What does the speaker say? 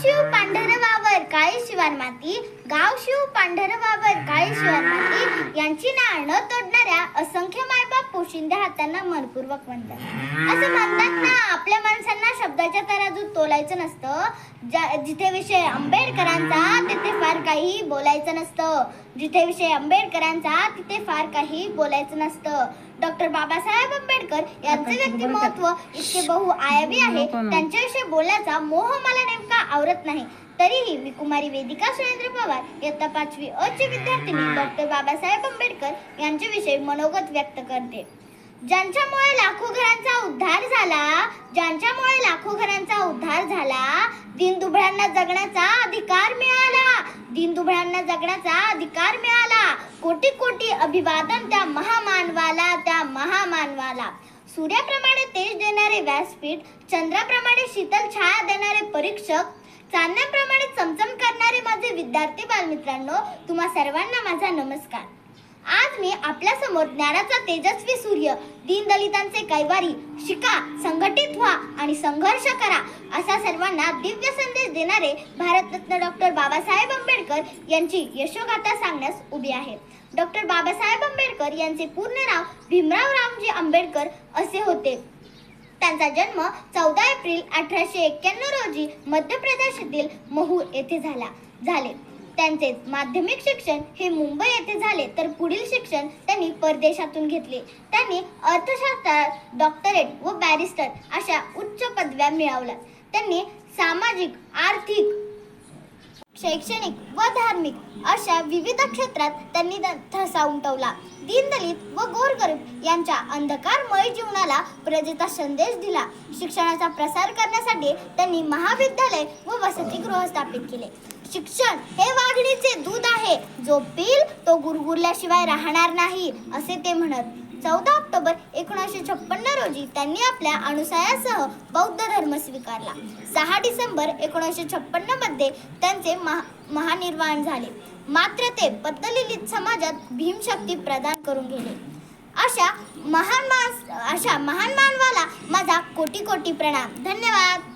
शिव शिव बाबा काळी शिवार माती गाव शिव पांढरवावर काळी शिवार माती यांची नाळ न तोडणाऱ्या असंख्य मायबाप पोशिंद्या हातांना मनपूर्वक म्हणतात असं म्हणतात ना आपल्या माणसांना शब्दाच्या तराजूत तोलायचं नसतं. जिथे विषय आंबेडकरांचा तिथे फार काही बोलायचं नसतं. जिथे विषय आंबेडकरांचा तिथे फार काही बोलायचं नसतं. डॉक्टर बाबासाहेब आंबेडकर यांचे व्यक्तिमत्व इतके बहुआयामी आहे. त्यांच्याविषयी बोलण्याचा मोह मला नेमका आवरत नाही. तरीही मी कुमारी वेदिका सुरेंद्र पवार इयत्ता पाचवी अ विद्यार्थिनी डॉक्टर बाबासाहेब आंबेडकर यांच्याविषयी मनोगत व्यक्त करते. ज्यांच्यामुळे लाखो घरांचा उद्धार झाला ज्यांच्यामुळे लाखो घरांचा उद्धार झाला दिनदुबळ्यांना जगण्याचा अधिकार मिळाला दिनदुबळ्यांना जगण्याचा अधिकार मिळाला. कोटी कोटी अभिवादन त्या महामानवाला त्या महामानवाला. सूर्याप्रमाणे तेज देणारे व्यासपीठ चंद्राप्रमाणे शीतल छाया देणारे परीक्षक चांदण्याप्रमाणे विद्यार्थी बालमित्रांनो तुम्हा सर्वांना माझा नमस्कार. आज मी आपल्यासमोर ज्ञानाचा तेजस्वी सूर्य दीनदलितांचे कैवारी शिका संघटित व्हा आणि संघर्ष करा असा सर्वांना दिव्य संदेश देणारे भारतरत्न डॉक्टर बाबासाहेब आंबेडकर यांची यशोगाथा सांगण्यास उभी आहे. डॉक्टर बाबासाहेब आंबेडकर यांचे पूर्ण नाव भीमराव रामजी आंबेडकर असे होते. त्यांचा जन्म चौदा एप्रिल अठराशे एक्क्याण्णव रोजी मध्य प्रदेशातील महूर येथे झाला. झाले. त्यांचे माध्यमिक शिक्षण हे मुंबई येथे झाले तर पुढील शिक्षण त्यांनी परदेशातून घेतले. त्यांनी अर्थशास्त्रात डॉक्टरेट व बॅरिस्टर अशा उच्च पदव्या मिळवल्या. त्यांनी सामाजिक आर्थिक शैक्षणिक व धार्मिक अशा विविध क्षेत्रात त्यांनी ठसा उमटवला. दीनदलित व गोरगरीब यांच्या अंधकारमय जीवनाला प्रजेचा संदेश दिला. शिक्षणाचा प्रसार करण्यासाठी त्यांनी महाविद्यालय व वसतिगृह स्थापित केले. शिक्षण हे वाघिणीचे दूध आहे. जो पील तो गुरगुरल्याशिवाय राहणार नाही असे ते म्हणत. चौदा ऑक्टोबर एकोणीसशे छप्पन्न रोजी त्यांनी आपल्या अनुसायासह बौद्ध धर्म स्वीकारला. सहा डिसेंबर एकोणीसशे छप्पन्नमध्ये त्यांचे महा महानिर्वाण झाले. मात्र ते पद्दलिलित समाजात भीमशक्ती प्रदान करून गेले. अशा महान मास अशा महान मानवाला माझा कोटी कोटी प्रणाम. धन्यवाद.